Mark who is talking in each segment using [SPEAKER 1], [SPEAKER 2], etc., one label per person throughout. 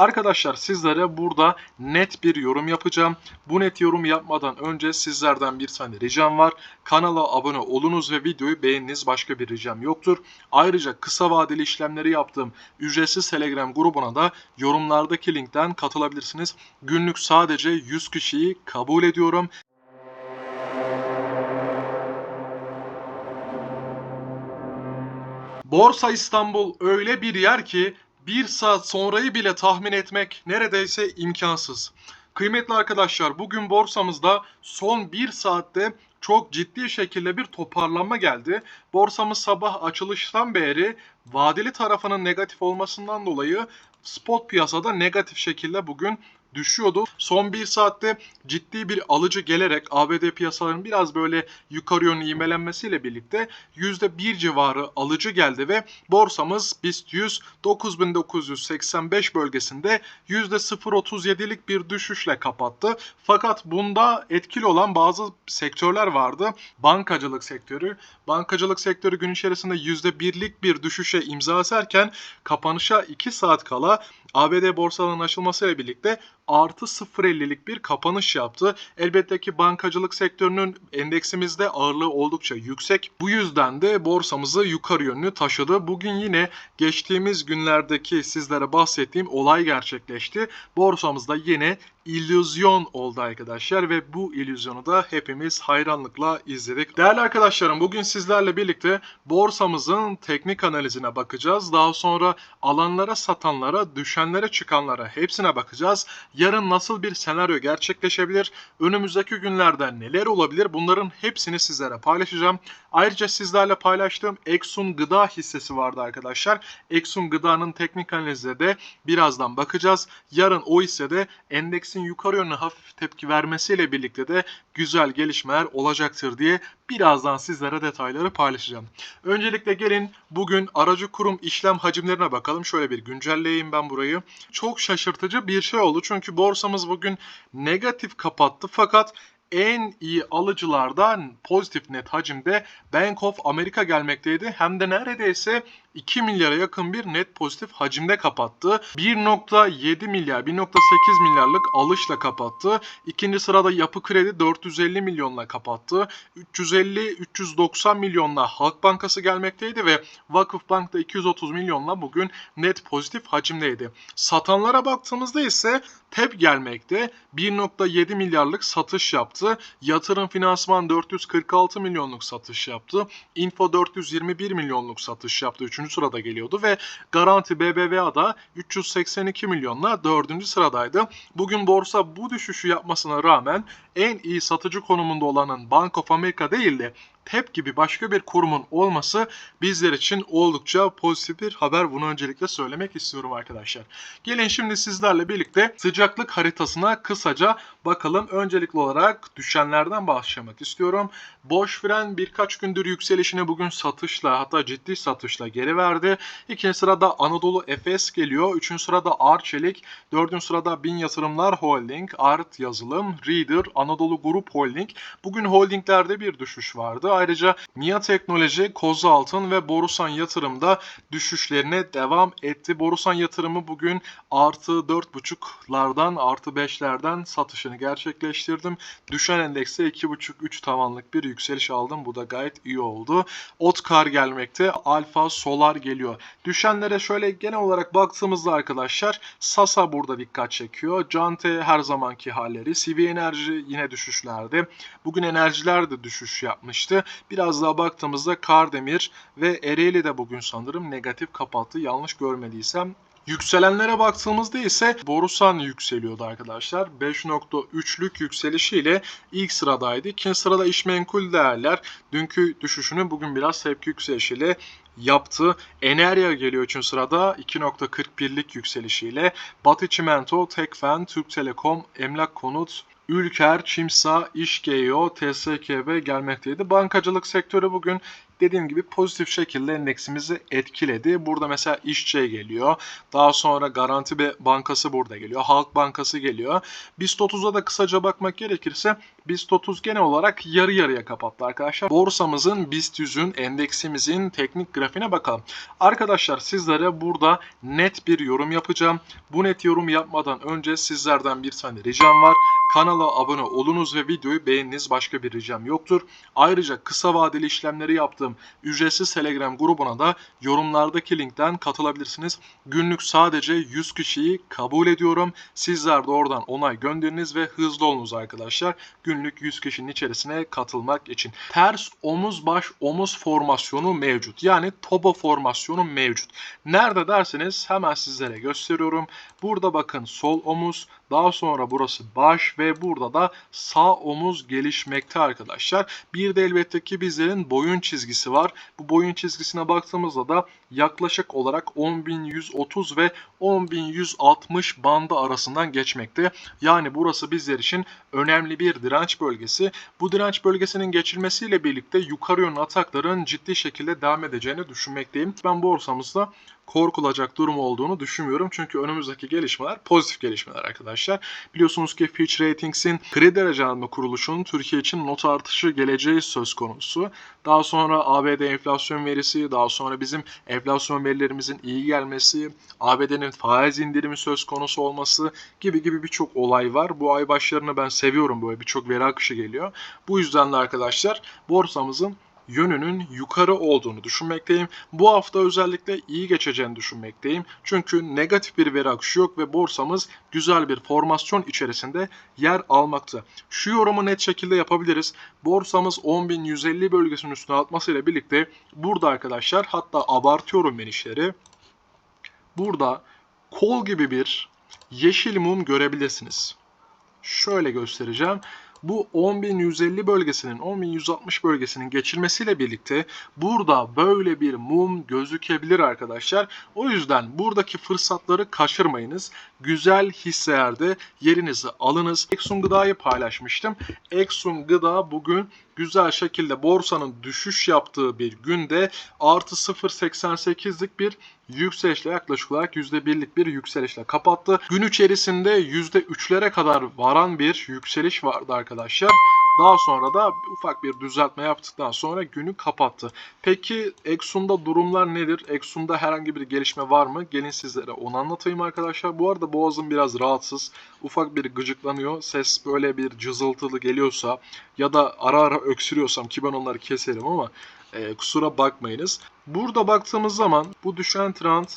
[SPEAKER 1] Arkadaşlar sizlere burada net bir yorum yapacağım. Bu net yorum yapmadan önce sizlerden bir tane ricam var. Kanala abone olunuz ve videoyu beğeniniz. Başka bir ricam yoktur. Ayrıca kısa vadeli işlemleri yaptığım ücretsiz Telegram grubuna da yorumlardaki linkten katılabilirsiniz. Günlük sadece 100 kişiyi kabul ediyorum. Borsa İstanbul öyle bir yer ki bir saat sonrayı bile tahmin etmek neredeyse imkansız. Kıymetli arkadaşlar bugün borsamızda son bir saatte çok ciddi şekilde bir toparlanma geldi. Borsamız sabah açılıştan beri vadeli tarafının negatif olmasından dolayı spot piyasada negatif şekilde bugün düşüyordu. Son bir saatte ciddi bir alıcı gelerek ABD piyasalarının biraz böyle yukarı yönlü imelenmesiyle birlikte %1 civarı alıcı geldi ve borsamız BIST 100 9985 bölgesinde %0.37'lik bir düşüşle kapattı. Fakat bunda etkili olan bazı sektörler vardı. Bankacılık sektörü. Bankacılık sektörü gün içerisinde %1'lik bir düşüşe imza atarken kapanışa 2 saat kala ABD borsalarının açılmasıyla birlikte artı 0.50'lik bir kapanış yaptı. Elbette ki bankacılık sektörünün endeksimizde ağırlığı oldukça yüksek. Bu yüzden de borsamızı yukarı yönlü taşıdı. Bugün yine geçtiğimiz günlerdeki sizlere bahsettiğim olay gerçekleşti. Borsamızda yine illüzyon oldu arkadaşlar ve bu illüzyonu da hepimiz hayranlıkla izledik. Değerli arkadaşlarım bugün sizlerle birlikte borsamızın teknik analizine bakacağız. Daha sonra alanlara satanlara, düşenlere çıkanlara hepsine bakacağız. Yarın nasıl bir senaryo gerçekleşebilir? Önümüzdeki günlerde neler olabilir? Bunların hepsini sizlere paylaşacağım. Ayrıca sizlerle paylaştığım Exxon Gıda hissesi vardı arkadaşlar. Exxon Gıda'nın teknik analizine de birazdan bakacağız. Yarın o hissede endeksin yukarı yönlü hafif tepki vermesiyle birlikte de güzel gelişmeler olacaktır diye birazdan sizlere detayları paylaşacağım. Öncelikle gelin bugün aracı kurum işlem hacimlerine bakalım. Şöyle bir güncelleyeyim ben burayı. Çok şaşırtıcı bir şey oldu çünkü borsamız bugün negatif kapattı fakat en iyi alıcılardan pozitif net hacimde Bank of America gelmekteydi. Hem de neredeyse 2 milyara yakın bir net pozitif hacimde kapattı. 1.7 milyar, 1.8 milyarlık alışla kapattı. İkinci sırada Yapı Kredi 450 milyonla kapattı. 350-390 milyonla Halk Bankası gelmekteydi ve Vakıfbank da 230 milyonla bugün net pozitif hacimdeydi. Satanlara baktığımızda ise TEP gelmekte 1.7 milyarlık satış yaptı. Yatırım finansman 446 milyonluk satış yaptı. Info 421 milyonluk satış yaptı. 3. sırada geliyordu ve Garanti BBVA da 382 milyonla 4. sıradaydı. Bugün borsa bu düşüşü yapmasına rağmen en iyi satıcı konumunda olanın Bank of America değil de TEP gibi başka bir kurumun olması bizler için oldukça pozitif bir haber. Bunu öncelikle söylemek istiyorum arkadaşlar. Gelin şimdi sizlerle birlikte sıcaklık haritasına kısaca bakalım. Öncelikli olarak düşenlerden başlamak istiyorum. Boş fren birkaç gündür yükselişine bugün satışla hatta ciddi satışla geri verdi. İkinci sırada Anadolu Efes geliyor. Üçüncü sırada Arçelik. Dördüncü sırada Bin Yatırımlar Holding, Art Yazılım, Reader, Anadolu Grup Holding. Bugün holdinglerde bir düşüş vardı. Ayrıca MIA Teknoloji, Kozaltın ve Borusan Yatırım'da düşüşlerine devam etti. Borusan Yatırımı bugün artı 4.5'lardan artı 5'lerden satışını gerçekleştirdim. Düşen endekse 2.5-3 tavanlık bir yükseliş aldım. Bu da gayet iyi oldu. Otkar gelmekte. Alfa Solar geliyor. Düşenlere şöyle genel olarak baktığımızda arkadaşlar Sasa burada dikkat çekiyor. Cante her zamanki halleri. CV Enerji yine düşüşlerde. Bugün enerjiler de düşüş yapmıştı. Biraz daha baktığımızda Kardemir ve Ereğli de bugün sanırım negatif kapattı. Yanlış görmediysem Yükselenlere baktığımızda ise Borusan yükseliyordu arkadaşlar. 5.3'lük yükselişiyle ilk sıradaydı. İkinci sırada işmenkul değerler dünkü düşüşünü bugün biraz tepki yükselişiyle yaptı. Enerya geliyor 3. sırada 2.41'lik yükselişiyle. Batı Çimento, Tekfen, Türk Telekom, Emlak Konut, Ülker, Çimsa, İşgeo, TSKB gelmekteydi. Bankacılık sektörü bugün dediğim gibi pozitif şekilde endeksimizi etkiledi. Burada mesela İşçe geliyor. Daha sonra Garanti Bankası burada geliyor. Halk Bankası geliyor. BIST 30'a da kısaca bakmak gerekirse BIST 30 genel olarak yarı yarıya kapattı arkadaşlar. Borsamızın BIST 100'ün endeksimizin teknik grafiğine bakalım. Arkadaşlar sizlere burada net bir yorum yapacağım. Bu net yorum yapmadan önce sizlerden bir tane ricam var. Kanala abone olunuz ve videoyu beğeniniz. Başka bir ricam yoktur. Ayrıca kısa vadeli işlemleri yaptığım ücretsiz Telegram grubuna da yorumlardaki linkten katılabilirsiniz. Günlük sadece 100 kişiyi kabul ediyorum. Sizler de oradan onay gönderiniz ve hızlı olunuz arkadaşlar. Günlük 100 kişinin içerisine katılmak için. Ters omuz baş omuz formasyonu mevcut. Yani toba formasyonu mevcut. Nerede derseniz hemen sizlere gösteriyorum. Burada bakın sol omuz, daha sonra burası baş ve burada da sağ omuz gelişmekte arkadaşlar. Bir de elbette ki bizlerin boyun çizgisi var. Bu boyun çizgisine baktığımızda da yaklaşık olarak 10.130 ve 10.160 bandı arasından geçmekte. Yani burası bizler için önemli bir direnç bölgesi. Bu direnç bölgesinin geçilmesiyle birlikte yukarı yönlü atakların ciddi şekilde devam edeceğini düşünmekteyim. Ben borsamızda korkulacak durum olduğunu düşünmüyorum. Çünkü önümüzdeki gelişmeler pozitif gelişmeler arkadaşlar. Biliyorsunuz ki Fitch Ratings'in kredi derecelenme kuruluşunun Türkiye için not artışı geleceği söz konusu. Daha sonra ABD enflasyon verisi, daha sonra bizim verilerimizin iyi gelmesi, ABD'nin faiz indirimi söz konusu olması gibi gibi birçok olay var. Bu ay başlarını ben seviyorum böyle birçok veri akışı geliyor. Bu yüzden de arkadaşlar borsamızın yönünün yukarı olduğunu düşünmekteyim. Bu hafta özellikle iyi geçeceğini düşünmekteyim. Çünkü negatif bir veri akışı yok ve borsamız güzel bir formasyon içerisinde yer almakta. Şu yorumu net şekilde yapabiliriz. Borsamız 10.150 bölgesinin üstüne atmasıyla birlikte burada arkadaşlar hatta abartıyorum ben işleri. Burada kol gibi bir yeşil mum görebilirsiniz. Şöyle göstereceğim bu 10.150 bölgesinin 10.160 bölgesinin geçilmesiyle birlikte burada böyle bir mum gözükebilir arkadaşlar. O yüzden buradaki fırsatları kaçırmayınız. Güzel hisselerde yerinizi alınız. Exxon Gıda'yı paylaşmıştım. Exxon Gıda bugün güzel şekilde borsanın düşüş yaptığı bir günde artı 0.88'lik bir yükselişle yaklaşık olarak %1'lik bir yükselişle kapattı. Gün içerisinde %3'lere kadar varan bir yükseliş vardı arkadaşlar. Daha sonra da ufak bir düzeltme yaptıktan sonra günü kapattı. Peki Exxon'da durumlar nedir? Exxon'da herhangi bir gelişme var mı? Gelin sizlere onu anlatayım arkadaşlar. Bu arada boğazım biraz rahatsız. Ufak bir gıcıklanıyor. Ses böyle bir cızıltılı geliyorsa ya da ara ara öksürüyorsam ki ben onları keserim ama e, kusura bakmayınız. Burada baktığımız zaman bu düşen trend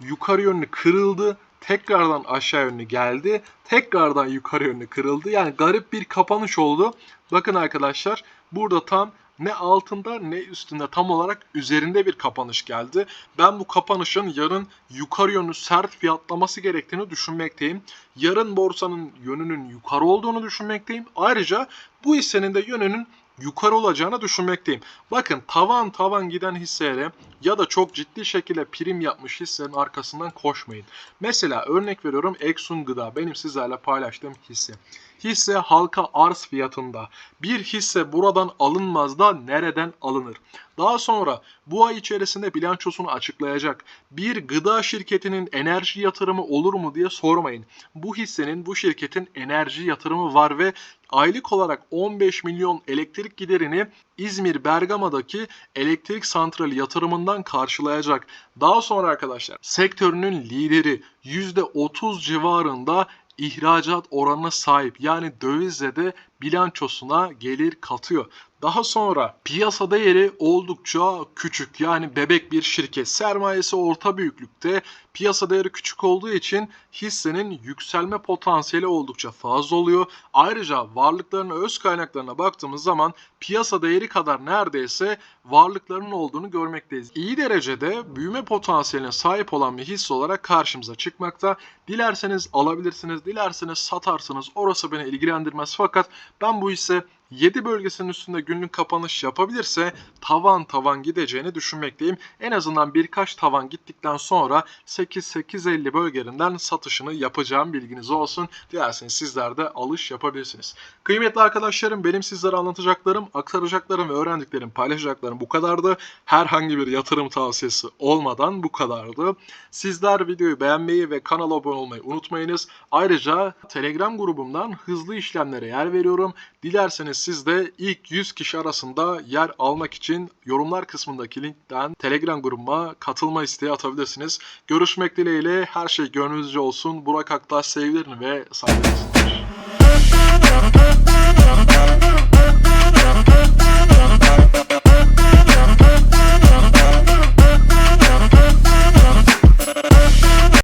[SPEAKER 1] yukarı yönlü kırıldı tekrardan aşağı yönlü geldi. Tekrardan yukarı yönlü kırıldı. Yani garip bir kapanış oldu. Bakın arkadaşlar burada tam ne altında ne üstünde tam olarak üzerinde bir kapanış geldi. Ben bu kapanışın yarın yukarı yönlü sert fiyatlaması gerektiğini düşünmekteyim. Yarın borsanın yönünün yukarı olduğunu düşünmekteyim. Ayrıca bu hissenin de yönünün yukarı olacağını düşünmekteyim. Bakın tavan tavan giden hisselere ya da çok ciddi şekilde prim yapmış hisselerin arkasından koşmayın. Mesela örnek veriyorum Exxon Gıda benim sizlerle paylaştığım hisse. Hisse halka arz fiyatında. Bir hisse buradan alınmaz da nereden alınır? Daha sonra bu ay içerisinde bilançosunu açıklayacak bir gıda şirketinin enerji yatırımı olur mu diye sormayın. Bu hissenin bu şirketin enerji yatırımı var ve aylık olarak 15 milyon elektrik giderini İzmir Bergama'daki elektrik santrali yatırımından karşılayacak. Daha sonra arkadaşlar sektörünün lideri %30 civarında ihracat oranına sahip. Yani dövizle de bilançosuna gelir katıyor. Daha sonra piyasa değeri oldukça küçük yani bebek bir şirket. Sermayesi orta büyüklükte. Piyasa değeri küçük olduğu için hissenin yükselme potansiyeli oldukça fazla oluyor. Ayrıca varlıklarına öz kaynaklarına baktığımız zaman piyasa değeri kadar neredeyse varlıklarının olduğunu görmekteyiz. İyi derecede büyüme potansiyeline sahip olan bir hisse olarak karşımıza çıkmakta. Dilerseniz alabilirsiniz, dilerseniz satarsınız. Orası beni ilgilendirmez fakat ben bu hisse 7 bölgesinin üstünde günlük kapanış yapabilirse tavan tavan gideceğini düşünmekteyim. En azından birkaç tavan gittikten sonra 8-8.50 bölgelerinden satışını yapacağım bilginiz olsun. Dilerseniz sizler de alış yapabilirsiniz. Kıymetli arkadaşlarım benim sizlere anlatacaklarım, aktaracaklarım ve öğrendiklerim, paylaşacaklarım bu kadardı. Herhangi bir yatırım tavsiyesi olmadan bu kadardı. Sizler videoyu beğenmeyi ve kanala abone olmayı unutmayınız. Ayrıca Telegram grubumdan hızlı işlemlere yer veriyorum. Dilerseniz siz de ilk 100 kişi arasında yer almak için yorumlar kısmındaki linkten Telegram grubuma katılma isteği atabilirsiniz. Görüşmek dileğiyle her şey gönlünüzce olsun. Burak Aktaş sevgilerini ve saygılarınızı. Thank you.